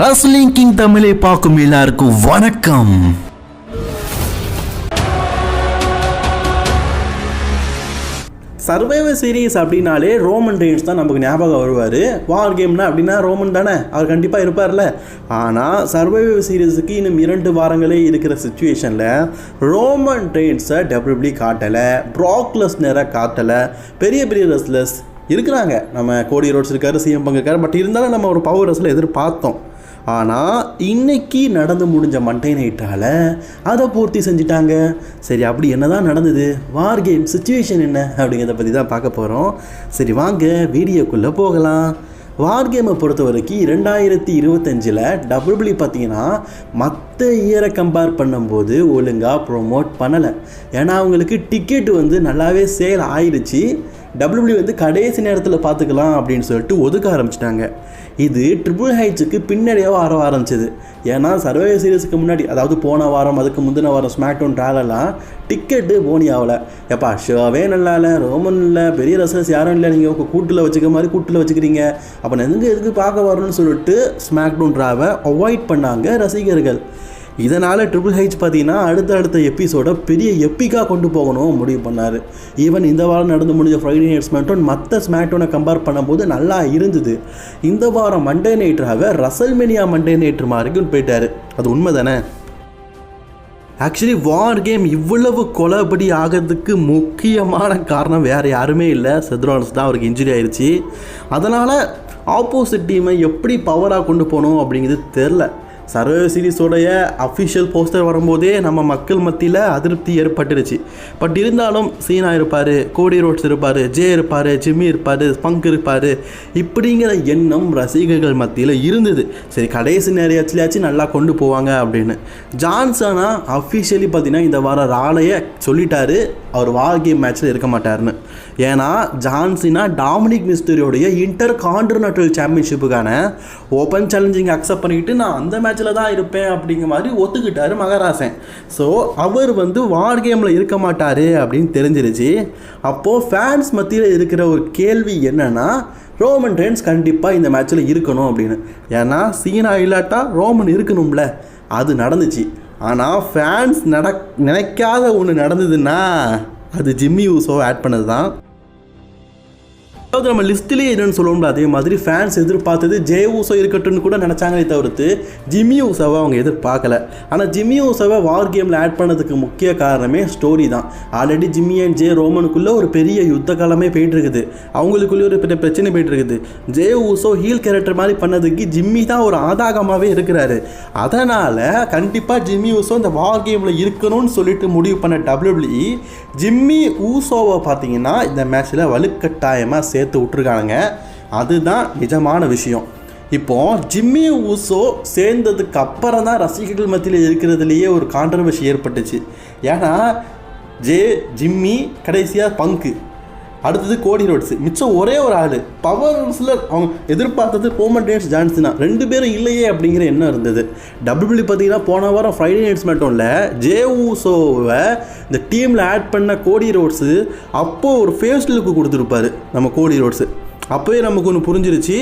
Wrestling king தமிழை பார்க்கும் எல்லாருக்கும் வணக்கம். சர்வைவர் சீரிஸ் அப்படின்னாலே ரோமன் ரெயின்ஸ் தான் நமக்கு ஞாபகம் வருவார். வார் கேம்னா அப்படின்னா ரோமன் தானே? அவர் கண்டிப்பாக இருப்பார்ல. ஆனால் சர்வைவர் சீரீஸுக்கு இன்னும் இரண்டு வாரங்களே இருக்கிற சுச்சுவேஷனில் ரோமன் ரெயின்ஸை டபிள்யூபி காட்டலை ப்ராக்லஸ்னரை காட்டலை பெரிய பெரிய ரெஸ்லர்ஸ் இருக்கிறாங்க. நம்ம கோடி ரோட்ஸ் இருக்காரு சிஎம் பங்கு இருக்காரு பட் இருந்தாலும் நம்ம ஒரு பவர் ரெஸ்ல எதிர்பார்த்தோம். ஆனால் இன்னைக்கு நடந்து முடிஞ்ச மண்டே நைட்டால் அதை பூர்த்தி செஞ்சிட்டாங்க. சரி அப்படி என்னதான் நடந்தது? வார் கேம் சுச்சுவேஷன் என்ன? அப்படிங்கிறத பற்றி தான் பார்க்க போகிறோம் சரி வாங்க வீடியோக்குள்ளே போகலாம். வார் கேமை பொறுத்த வரைக்கும் ரெண்டாயிரத்தி இருபத்தஞ்சில் டபுள்பிள்யூ பார்த்தீங்கன்னா மற்ற இயரை கம்பேர் பண்ணும்போது ஒழுங்காக ப்ரொமோட் பண்ணலை. ஏன்னா அவங்களுக்கு டிக்கெட் வந்து நல்லாவே சேல் ஆயிடுச்சு டபிள்யூபிள்யூ வந்து கடைசி நேரத்தில் பார்த்துக்கலாம் அப்படின்னு சொல்லிட்டு ஒதுக்க ஆரம்பிச்சிட்டாங்க. இது ட்ரிபிள் ஹைட்ஸுக்கு பின்னடையாக வர ஆரம்பிச்சது. ஏன்னா சர்வே சீரீஸுக்கு முன்னாடி அதாவது போன வாரம் அதுக்கு முந்தின வாரம் ஸ்மாக் டவுன் ட்ராலெல்லாம் டிக்கெட்டு போனி ஆகலை. எப்பா ஷோவே நல்லா இல்லை ரோமன் இல்லை பெரிய ரசஸ் யாரும் இல்லை நீங்கள் கூட்டில் வச்சுக்க மாதிரி கூட்டில் வச்சுக்கிறீங்க. அப்போ எதுக்கு எதுக்கு பார்க்க வரணும்னு சொல்லிட்டு ஸ்மாக் டவுன் ட்ராவை அவாய்ட் பண்ணாங்க ரசிகர்கள். இதனால் ட்ரிபிள் ஹெச் பார்த்தீங்கன்னா அடுத்த அடுத்த எபிசோட பெரிய எப்பிக்காக கொண்டு போகணும் முடிவு பண்ணார். ஈவன் இந்த வாரம் நடந்து முடிஞ்ச ஃப்ரைடே நைட் ஸ்மேட்டோன் மற்ற ஸ்மேட்டோனை கம்பேர் பண்ணும்போது நல்லா இருந்தது. இந்த வாரம் மண்டே நைட்டராக ரசல்மெனியா மண்டே நைட்ரு மாதிரிக்கும் போயிட்டார். அது உண்மை தானே ஆக்சுவலி வார் கேம் இவ்வளவு கொலபடி ஆகிறதுக்கு முக்கியமான காரணம் வேறு யாருமே இல்லை. செத்ரான்ஸ் தான் அவருக்கு இன்ஜுரி ஆயிடுச்சு அதனால் ஆப்போசிட் டீமை எப்படி பவராக கொண்டு போகணும் அப்படிங்கிறது தெரில சர்வே சீரிஸோடைய அஃபிஷியல் போஸ்டர் வரும்போதே நம்ம மக்கள் மத்தியில் அதிருப்தி ஏற்பட்டுருச்சு. பட் இருந்தாலும் சீனா இருப்பார் கோடி ரோட்ஸ் இருப்பார் ஜே இருப்பார் ஜிம்மி இருப்பார் பங்க் இருப்பார் இப்படிங்கிற எண்ணம் ரசிகர்கள் மத்தியில் இருந்தது. சரி கடைசி நேரத்துலையாச்சும் நல்லா கொண்டு போவாங்க அப்படின்னு. ஜான்சனா அஃபிஷியலி பார்த்தீங்கன்னா இந்த வார ராலையை சொல்லிட்டாரு. அவர் வார் கேம் மேட்ச்சில் இருக்க மாட்டார்னு ஏன்னா ஜான்சினா டாமினிக் மிஸ்டரியோடைய இன்டர் கான்டினென்டல் சாம்பியன்ஷிப்புக்கான ஓப்பன் சேலஞ்சிங் அக்செப்ட் பண்ணிக்கிட்டு நான் அந்த மேட்ச்சில் தான் இருப்பேன் அப்படிங்கிற மாதிரி ஒத்துக்கிட்டார் மகராசன். ஸோ அவர் வந்து வார் கேமில் இருக்க மாட்டார் அப்படின்னு தெரிஞ்சிருச்சு. அப்போது ஃபேன்ஸ் மத்தியில் இருக்கிற ஒரு கேள்வி என்னென்னா ரோமன் ரெயின்ஸ் கண்டிப்பாக இந்த மேட்ச்சில் இருக்கணும் அப்படின்னு. ஏன்னா சீனா இல்லாட்டா ரோமன் இருக்கணும்ல. அது நடந்துச்சு. ஆனால் ஃபேன்ஸ் நட நினைக்காத ஒன்று நடந்ததுன்னா அது ஜிம்மி யூஸோ ஆட் பண்ணது தான் அதாவது நம்ம லிஸ்ட்லேயே என்னன்னு சொல்லுவோம்ல அதே மாதிரி ஃபேன்ஸ் எதிர்பார்த்தது ஜே ஊசோ இருக்கட்டும்னு கூட நினச்சாங்களே தவிர்த்து ஜிம்மி ஊசாவை அவங்க எதிர்பார்க்கல. ஆனால் ஜிம்மி ஊசாவை வார் கேமில் ஆட் பண்ணதுக்கு முக்கிய காரணமே ஸ்டோரி தான். ஆல்ரெடி ஜிம்மி அண்ட் ஜே ரோமனுக்குள்ளே ஒரு பெரிய யுத்த காலமே போயிட்டு இருக்குது அவங்களுக்குள்ளே ஒரு பெரிய பிரச்சனை போயிட்டு இருக்குது ஜே ஊசோ ஹீல் கேரக்டர் மாதிரி பண்ணதுக்கு ஜிம்மி தான் ஒரு ஆதாகமாகவே இருக்கிறாரு. அதனால் கண்டிப்பாக ஜிம்மி ஊசோ இந்த வார் கேமில் இருக்கணும்னு சொல்லிட்டு முடிவு பண்ண டபிள்யூபிள்யூ ஜிம்மி ஊசோவை பார்த்தீங்கன்னா இந்த மேட்ச்சில் வலுக்கட்டாயமாக சேர்த்து விட்ருக்கானுங்க அதுதான் நிஜமான விஷயம். இப்போ ஜிம்மி ஊசோ சேர்ந்ததுக்கு அப்புறம் தான் ரசிகர்கள் மத்தியில் இருக்கிறதுலையே ஒரு கான்ட்ரவர்சி ஏற்பட்டுச்சு. ஏன்னா ஜே ஜிம்மி கடைசியாக பங்கு. அடுத்தது கோடி ரோட்ஸ் மிச்சம் ஒரே ஒரு ஆள். பவர் சிலர் அவங்க எதிர்பார்த்தது ரோமன் டேன்ஸ் ஜான்சனா ரெண்டு பேரும் இல்லையே அப்படிங்கிற எண்ணம் இருந்தது. டபிள்யூபிள்யூ பார்த்தீங்கன்னா போன வாரம் ஃப்ரைடே நைட்ஸ் மட்டும் இல்லை ஜே ஊசோவை இந்த டீமில் ஆட் பண்ண கோடி ரோட்ஸு அப்போது ஒரு ஃபேஸ் லுக்கு கொடுத்துருப்பாரு நம்ம கோடி ரோட்ஸு அப்போவே நமக்கு ஒன்று புரிஞ்சிருச்சு.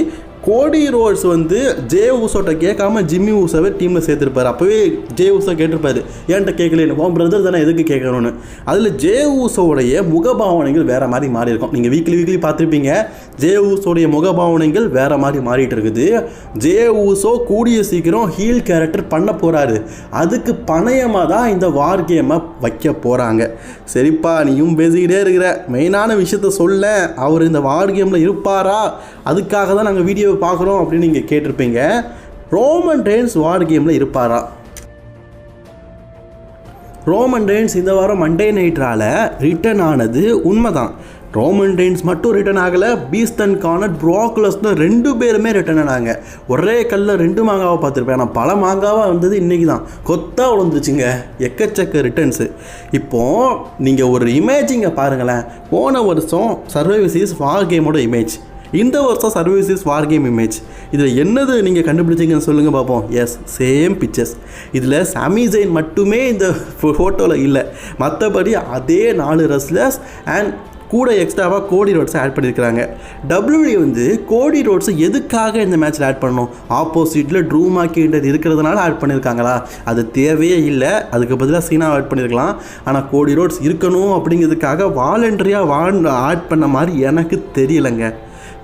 கோடி ரோட்ஸ் வந்து ஜே ஊசோட்ட கேட்காம ஜிம்மி ஊசாவே டீமில் சேர்த்துருப்பார். அப்போவே ஜே ஊசா கேட்டிருப்பாரு. ஏன்ட்ட கேட்கலன்னு? உன் பிரதர் தானே எதுக்கு கேட்கணும்னு. அதில் ஜே ஊசோடைய முகபாவனைகள் வேறு மாதிரி மாறி இருக்கும் நீங்கள் வீக்லி வீக்லி பார்த்துருப்பீங்க. ஜே ஊசோடைய முகபாவனைகள் வேறு மாதிரி மாறிட்டு இருக்குது ஜே ஊசோ கூடிய சீக்கிரம் ஹீல் கேரக்டர் பண்ண போகிறாரு அதுக்கு பணையமாக தான் இந்த வார் கேமை வைக்க போகிறாங்க சரிப்பா நீயும் பேசிக்கிட்டே இருக்கிற. மெயினான விஷயத்த சொல்ல அவர் இந்த வார் கேமில் இருப்பாரா? அதுக்காக தான் நாங்கள் வீடியோ வீடியோ பார்க்குறோம் அப்படின்னு நீங்கள் கேட்டிருப்பீங்க. ரோமன் ரெயின்ஸ் வார் கேமில் இருப்பாரா? ரோமன் ரெயின்ஸ் இந்த வாரம் மண்டே நைட்ரால ரிட்டர்ன் ஆனது உண்மைதான். ரோமன் ரெயின்ஸ் மட்டும் ரிட்டர்ன் ஆகலை பீஸ்டன் கார்னர் ப்ரோக்லஸ்னு ரெண்டு பேருமே ரிட்டர்ன் ஆனாங்க. ஒரே கல்லில் ரெண்டு மாங்காவை பார்த்துருப்பேன். ஆனால் பல மாங்காவாக வந்தது இன்றைக்கி தான் கொத்தாக விழுந்துச்சுங்க. எக்கச்சக்க ரிட்டர்ன்ஸு இப்போது நீங்கள் ஒரு இமேஜிங்கை பாருங்களேன். போன வருஷம் சர்வைவ் சீரிஸ் வார் கேமோட இமேஜ் இந்த வருஷம் சர்வீசஸ் வார் கேம் இமேஜ் இதில் என்னது நீங்கள் கண்டுபிடிச்சிங்கன்னு சொல்லுங்கள் பார்ப்போம் எஸ் சேம் பிக்சர்ஸ் இதில் சாமி ஜெயின் மட்டுமே இந்த ஃபோட்டோவில் இல்லை. மற்றபடி அதே நாலு ரெஸ்லர்ஸ் அண்ட் கூட எக்ஸ்ட்ராவாக கோடி ரோட்ஸை ஆட் பண்ணியிருக்கிறாங்க டபிள்யூடி வந்து கோடி ரோட்ஸை எதுக்காக இந்த மேட்ச்சில் ஆட் பண்ணணும்? ஆப்போசிட்டில் ட்ரூ மார்க்கின்றது இருக்கிறதுனால ஆட் பண்ணியிருக்காங்களா அது தேவையே இல்லை. அதுக்கு பதிலாக சீனா ஆட் பண்ணியிருக்கலாம் ஆனால் கோடி ரோட்ஸ் இருக்கணும் அப்படிங்கிறதுக்காக வாலண்டரியாக வால் ஆட் பண்ண மாதிரி எனக்கு தெரியலைங்க.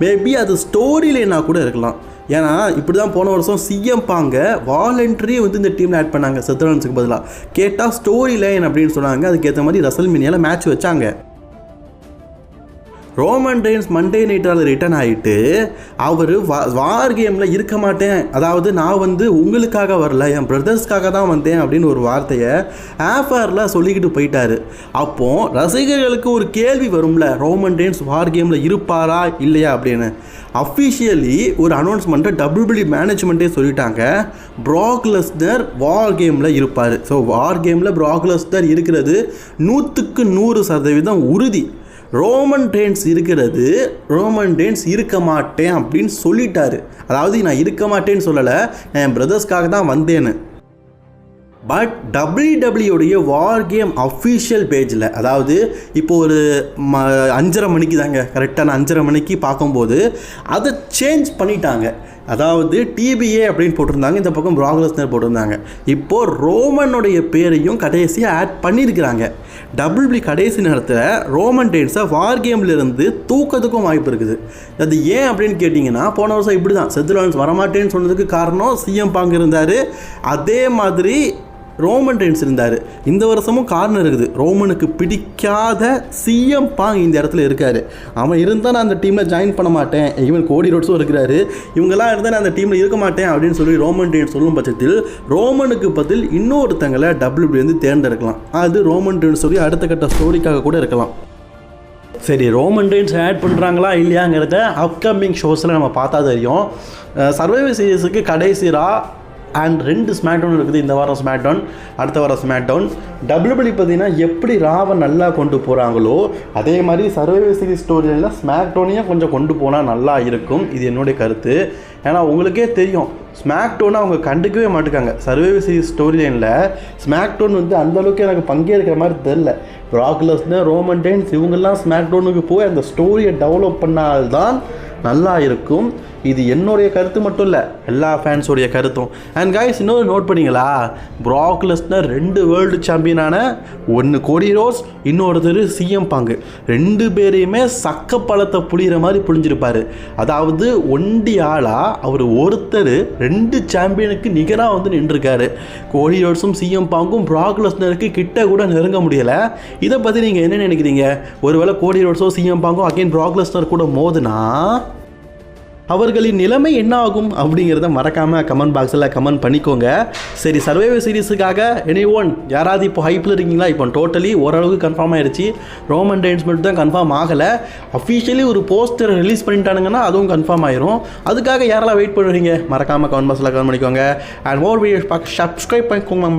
மேபி அது ஸ்டோரி லைனாக கூட இருக்கலாம். ஏன்னா இப்படி தான் போன வருஷம் சிஎம் பாங்க வாலண்டரி வந்து இந்த டீமில் ஆட் பண்ணாங்க செத்ரன்ஸுக்கு பதிலாக கேட்டால் ஸ்டோரி லைன் அப்படின்னு சொன்னாங்க அதுக்கேற்ற மாதிரி ரசல் மினியால் மேட்ச் வச்சாங்க. ரோமன் ரெயின்ஸ் மண்டே நைட்டால் ரிட்டர்ன் ஆகிட்டு அவர் வார் கேமில் இருக்க மாட்டேன். அதாவது நான் வந்து உங்களுக்காக வரல என் பிரதர்ஸ்க்காக தான் வந்தேன் அப்படின்னு ஒரு வார்த்தையை ஆஃபரில் சொல்லிக்கிட்டு போயிட்டாரு. அப்போது ரசிகர்களுக்கு ஒரு கேள்வி வரும்ல ரோமன் ரெயின்ஸ் வார் கேமில் இருப்பாரா இல்லையா அப்படின்னு. அஃபிஷியலி ஒரு அனௌன்ஸ்மெண்ட்டை டபிள்யூபிள்யூ மேனேஜ்மெண்ட்டே சொல்லிட்டாங்க. ப்ராக்லஸ்னர் வார் கேமில் இருப்பார். ஸோ வார் கேமில் ப்ராக்லஸ்னர் இருக்கிறது நூற்றுக்கு நூறு சதவீதம் உறுதி. ரோமன் டேன்ஸ் இருக்கிறது ரோமன் டேன்ஸ் இருக்க மாட்டேன் அப்படின்னு சொல்லிட்டாரு. அதாவது நான் இருக்க மாட்டேன்னு சொல்லலை நான் என் பிரதர்ஸ்க்காக தான் வந்தேன்னு. பட் டபிள்யூடபிள்யூடைய வார் கேம் அஃபிஷியல் பேஜில் அதாவது இப்போ ஒரு ம அஞ்சரை மணிக்கு தாங்க கரெக்டான அஞ்சரை மணிக்கு பார்க்கும்போது அதை சேஞ்ச் பண்ணிட்டாங்க. அதாவது டிபிஏ அப்படின்னு போட்டிருந்தாங்க. இந்த பக்கம் ப்ராக்லஸ்னர் போட்டிருந்தாங்க. இப்போது ரோமனுடைய பேரையும் கடைசியாக ஆட் பண்ணியிருக்கிறாங்க. டபிள்யூபி கடைசி நேரத்தில் ரோமன் டேன்ஸை வார் கேம்லேருந்து தூக்கத்துக்கும் வாய்ப்பு இருக்குது. அது ஏன் அப்படின்னு கேட்டிங்கன்னா போன வருஷம் இப்படி தான் செத்துலான்ஸ் வரமாட்டேன்னு சொன்னதுக்கு காரணம் சிஎம் பாங்க இருந்தார். அதே மாதிரி ரோமன் ரெயின்ஸ் இருந்தார். இந்த வருஷமும் காரணம் இருக்குது. ரோமனுக்கு பிடிக்காத சிஎம் பாங் இந்த இடத்துல இருக்கார். அவன் இருந்தால் நான் அந்த டீமில் ஜாயின் பண்ண மாட்டேன். ஈவன் கோடி ரோட்ஸும் இருக்கிறாரு. இவங்கெல்லாம் இருந்தால் நான் அந்த டீமில் இருக்க மாட்டேன் அப்படின்னு சொல்லி ரோமன் ரெயின்ஸ் சொல்லும் பட்சத்தில் ரோமனுக்கு பதில் இன்னொருத்தங்களை டபிள்யூபி வந்து தேர்ந்தெடுக்கலாம். அது ரோமன் ரெயின்ஸ் சொல்லி அடுத்த கட்ட ஸ்டோரிக்காக கூட இருக்கலாம். சரி ரோமன் ரெயின்ஸ் ஆட் பண்ணுறாங்களா இல்லையாங்கிறத அப்கமிங் ஷோஸில் நம்ம பார்த்தா தெரியும். சர்வைவர் சீரீஸுக்கு கடைசியாக அண்ட் ரெண்டு ஸ்மாக்டவுன் இருக்குது. இந்த வாரம் ஸ்மாக்டவுன் அடுத்த வாரம் ஸ்மாக்டவுன் டபிள்யூபிள்யூ பார்த்தீங்கன்னா எப்படி ராவை நல்லா கொண்டு போகிறாங்களோ அதே மாதிரி சர்வைவர் சீரிஸ் ஸ்டோரியில் ஸ்மாக்டவுனையும் கொஞ்சம் கொண்டு போனால் நல்லா இருக்கும். இது என்னுடைய கருத்து. ஏன்னா உங்களுக்கே தெரியும் ஸ்மாக்டோனை அவங்க கண்டுக்கவே மாட்டுக்காங்க. சர்வைவர் சீரிஸ் ஸ்டோரி லைனில் ஸ்மாக்டோன் வந்து அந்தளவுக்கு எனக்கு பங்கேற்கிற மாதிரி தெரில ராக்லஸ்னு ரோமன் டென்ஸ் இவங்கெல்லாம் ஸ்மாக்டோனுக்கு போய் அந்த ஸ்டோரியை டெவலப் பண்ணால்தான் நல்லா இருக்கும். இது என்னுடைய கருத்து மட்டும் இல்லை எல்லா ஃபேன்ஸோடைய கருத்தும். அண்ட் கைஸ் இன்னொரு நோட் பண்ணீங்களா? ப்ராக் லெஸ்னர் ரெண்டு வேர்ல்டு சாம்பியனான ஒன்று கோடி ரோஸ் இன்னொருத்தர் சிஎம் பாங்கு ரெண்டு பேரையுமே சக்க பழத்தை புளிகிற மாதிரி புளிஞ்சிருப்பார் அதாவது ஒண்டி ஆளாக அவர் ஒருத்தர் ரெண்டு சாம்பியனுக்கு நிகராக வந்து நின்றுருக்காரு. கோடி ரோட்ஸும் சிஎம் பாங்கும் ப்ராக் லெஸ்னருக்கு கிட்ட கூட நெருங்க முடியலை. இதை பற்றி நீங்கள் என்ன நினைக்கிறீங்க? ஒருவேளை கோடி ரோட்ஸோ சிஎம் பாங்கும் அகைன் ப்ராக் லெஸ்னர் கூட மோதுனா? அவர்களின் நிலைமை என்ன ஆகும் அப்படிங்கிறத மறக்காமல் கமெண்ட் பாக்ஸில் கமெண்ட் பண்ணிக்கோங்க. சரி சர்வைவர் சீரிஸுக்காக எனி ஒன் யாராவது இப்போ ஹைப்பில் இருக்கீங்களா? இப்போ டோட்டலி ஓரளவுக்கு கன்ஃபார்ம் ஆயிடுச்சு ரோமன் டெயின்ஸ் மட்டும் தான் கன்ஃபார்ம் ஆகலை. அஃபிஷியலி ஒரு போஸ்டர் ரிலீஸ் பண்ணிட்டானுங்கன்னா அதுவும் கன்ஃபார்ம் ஆயிரும். அதுக்காக யாரெல்லாம் வெயிட் பண்ணுறீங்க மறக்காமல் கமெண்ட் பாக்ஸில் கமெண்ட் பண்ணிக்கோங்க. அண்ட் ஓர் வீடியோஸ் பார்க்க சப்ஸ்கிரைப் பண்ணிக்கோங்க